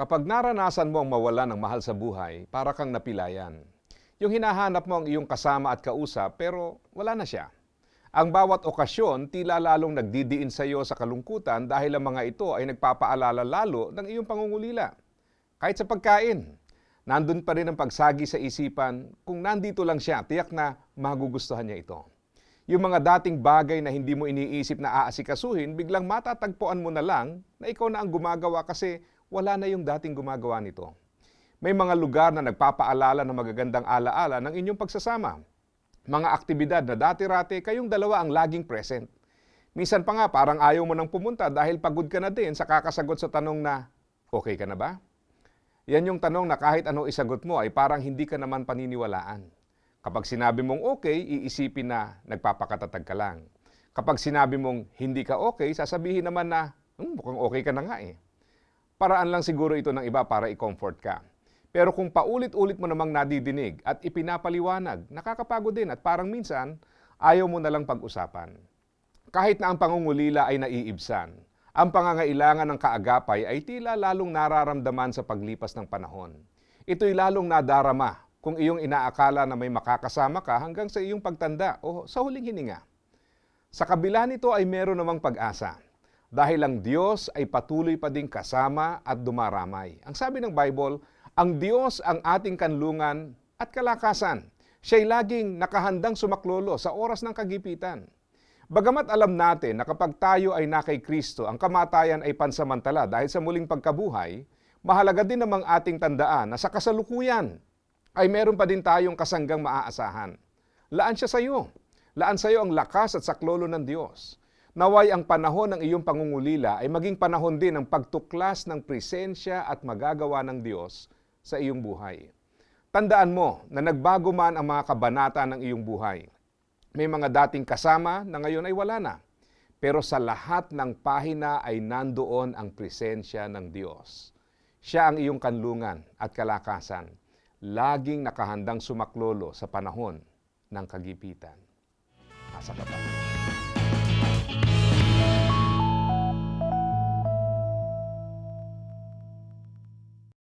Kapag naranasan mo ang mawala ng mahal sa buhay, para kang napilayan. Yung hinahanap mo ang iyong kasama at kausap pero wala na siya. Ang bawat okasyon tila lalong nagdidiin sa iyo sa kalungkutan dahil ang mga ito ay nagpapaalala lalo ng iyong pangungulila. Kahit sa pagkain, nandun pa rin ang pagsagi sa isipan kung nandito lang siya, tiyak na magugustuhan niya ito. Yung mga dating bagay na hindi mo iniisip na aasikasuhin, biglang matatagpuan mo na lang na ikaw na ang gumagawa kasi wala na yung dating gumagawa nito. May mga lugar na nagpapaalala ng magagandang alaala ng inyong pagsasama. Mga aktibidad na dati-rati kayong dalawa ang laging present. Minsan pa nga parang ayaw mo nang pumunta dahil pagod ka na din sa kakasagot sa tanong na, okay ka na ba? Yan yung tanong na kahit ano isagot mo ay parang hindi ka naman paniniwalaan. Kapag sinabi mong okay, iisipin na nagpapakatatag ka lang. Kapag sinabi mong hindi ka okay, sasabihin naman na "Hmm, mukhang okay ka na nga eh. Paraan lang siguro ito ng iba para i-comfort ka. Pero kung paulit-ulit mo namang nadidinig at ipinapaliwanag, nakakapagod din at parang minsan ayaw mo na lang pag-usapan. Kahit na ang pangungulila ay naiibsan, ang pangangailangan ng kaagapay ay tila lalong nararamdaman sa paglipas ng panahon. Ito'y lalong nadarama kung iyong inaakala na may makakasama ka hanggang sa iyong pagtanda o sa huling hininga. Sa kabila nito ay meron namang pag-asa dahil ang Diyos ay patuloy pa ding kasama at dumaramay. Ang sabi ng Bible, ang Diyos ang ating kanlungan at kalakasan. Siya'y laging nakahandang sumaklolo sa oras ng kagipitan. Bagamat alam natin na kapag tayo ay na kay Kristo, ang kamatayan ay pansamantala dahil sa muling pagkabuhay, mahalaga din namang ating tandaan na sa kasalukuyan ay meron pa din tayong kasanggang maaasahan. Laan siya sa iyo. Laan sa iyo ang lakas at saklolo ng Diyos. Naway ang panahon ng iyong pangungulila ay maging panahon din ng pagtuklas ng presensya at magagawa ng Diyos sa iyong buhay. Tandaan mo na nagbago man ang mga kabanata ng iyong buhay. May mga dating kasama na ngayon ay wala na. Pero sa lahat ng pahina ay nandoon ang presensya ng Diyos. Siya ang iyong kanlungan at kalakasan. Laging nakahandang sumaklolo sa panahon ng kagipitan. Asa ka. you